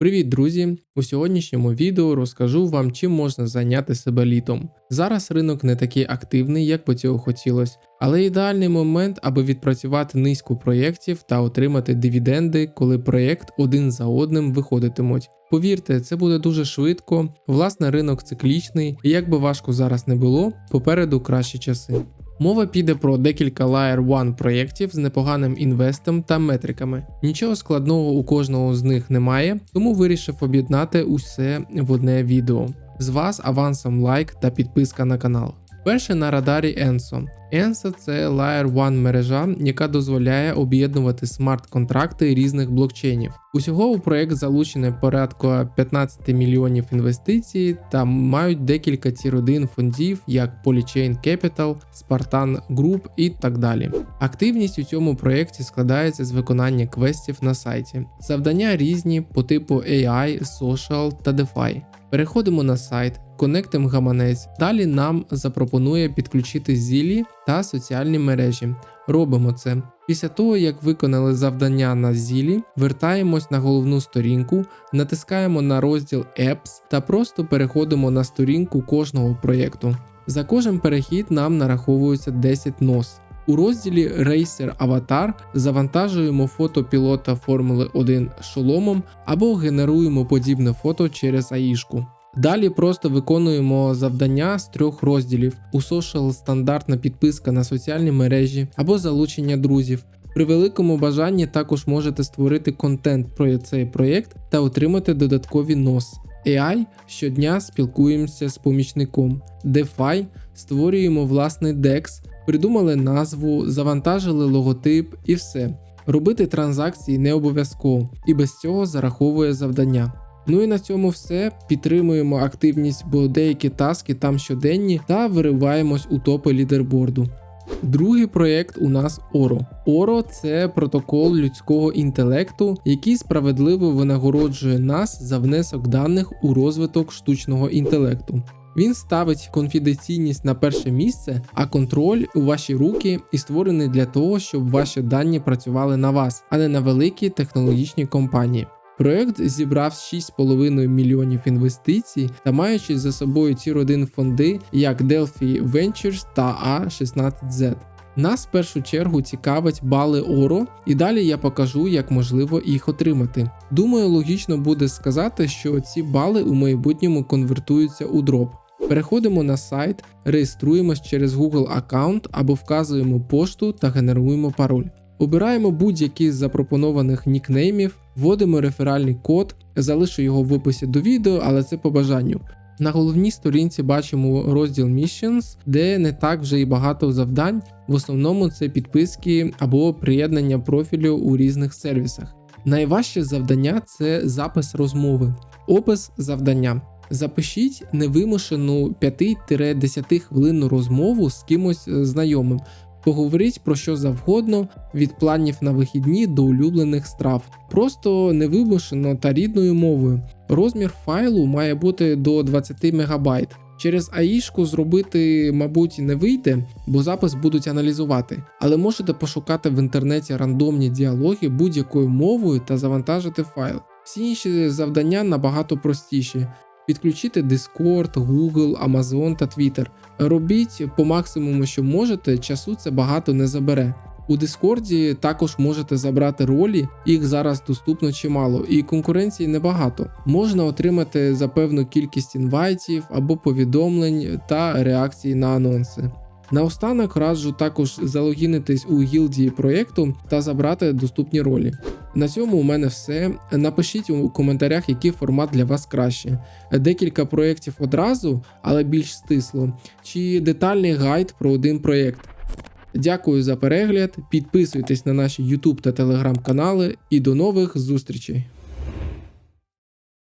Привіт, друзі! У сьогоднішньому відео розкажу вам, чим можна зайняти себе літом. Зараз ринок не такий активний, як би цього хотілося, але ідеальний момент, аби відпрацювати низку проєктів та отримати дивіденди, коли проєкт один за одним виходитимуть. Повірте, це буде дуже швидко. Власне, ринок циклічний, і як би важко зараз не було, попереду кращі часи. Мова піде про декілька Layer 1 проєктів з непоганим інвестом та метриками. Нічого складного у кожного з них немає, тому вирішив об'єднати усе в одне відео. З вас авансом лайк та підписка на канал. Перше на радарі Enso. Enso – це Layer One мережа, яка дозволяє об'єднувати смарт-контракти різних блокчейнів. Усього у проект залучено порядку 15 мільйонів інвестицій та мають декілька тір 1 фондів, як Polychain Capital, Spartan Group і так далі. Активність у цьому проєкті складається з виконання квестів на сайті. Завдання різні по типу AI, Social та DeFi. Переходимо на сайт, конектимо гаманець. Далі нам запропонує підключити зілі та соціальні мережі. Робимо це. Після того, як виконали завдання на зілі, вертаємось на головну сторінку, натискаємо на розділ Apps та просто переходимо на сторінку кожного проєкту. За кожен перехід нам нараховується 10 нос. У розділі Racer Avatar завантажуємо фото пілота Формули 1 шоломом або генеруємо подібне фото через АІшку. Далі просто виконуємо завдання з трьох розділів: у social стандартна підписка на соціальні мережі або залучення друзів. При великому бажанні також можете створити контент про цей проєкт та отримати додаткові нос. AI щодня спілкуємося з помічником. DeFi створюємо власний DEX, придумали назву, завантажили логотип і все. Робити транзакції не обов'язково і без цього зараховує завдання. Ну і на цьому все. Підтримуємо активність, бо деякі таски там щоденні та вириваємось у топи лідерборду. Другий проєкт у нас Оро. Оро це протокол людського інтелекту, який справедливо винагороджує нас за внесок даних у розвиток штучного інтелекту. Він ставить конфіденційність на перше місце, а контроль у ваші руки і створений для того, щоб ваші дані працювали на вас, а не на великі технологічні компанії. Проект зібрав 6,5 мільйонів інвестицій та маючи за собою ці родин фонди, як Delphi Ventures та A16Z. Нас в першу чергу цікавить бали Оро, і далі я покажу, як можливо їх отримати. Думаю, логічно буде сказати, що ці бали у майбутньому конвертуються у дроп. Переходимо на сайт, реєструємось через Google аккаунт або вказуємо пошту та генеруємо пароль. Обираємо будь-який з запропонованих нікнеймів, вводимо реферальний код, залишу його в описі до відео, але це по бажанню. На головній сторінці бачимо розділ Missions, де не так вже і багато завдань. В основному це підписки або приєднання профілю у різних сервісах. Найважче завдання це запис розмови, опис завдання. Запишіть невимушену 5-10 хвилинну розмову з кимось знайомим. Поговоріть про що завгодно, від планів на вихідні до улюблених страв. Просто невимушено та рідною мовою. Розмір файлу має бути до 20 МБ. Через АІшку зробити, мабуть, не вийде, бо запис будуть аналізувати, але можете пошукати в інтернеті рандомні діалоги будь-якою мовою та завантажити файл. Всі інші завдання набагато простіші. Підключити Discord, Google, Amazon та Twitter. Робіть по максимуму, що можете, часу це багато не забере. У Дискорді також можете забрати ролі, їх зараз доступно чимало, і конкуренції небагато. Можна отримати за певну кількість інвайтів або повідомлень та реакцій на анонси. Наостанок раджу також залогінитись у гілдії проєкту та забрати доступні ролі. На цьому у мене все. Напишіть у коментарях, який формат для вас краще. Декілька проєктів одразу, але більш стисло, чи детальний гайд про один проєкт. Дякую за перегляд, підписуйтесь на наші YouTube та Telegram канали і до нових зустрічей!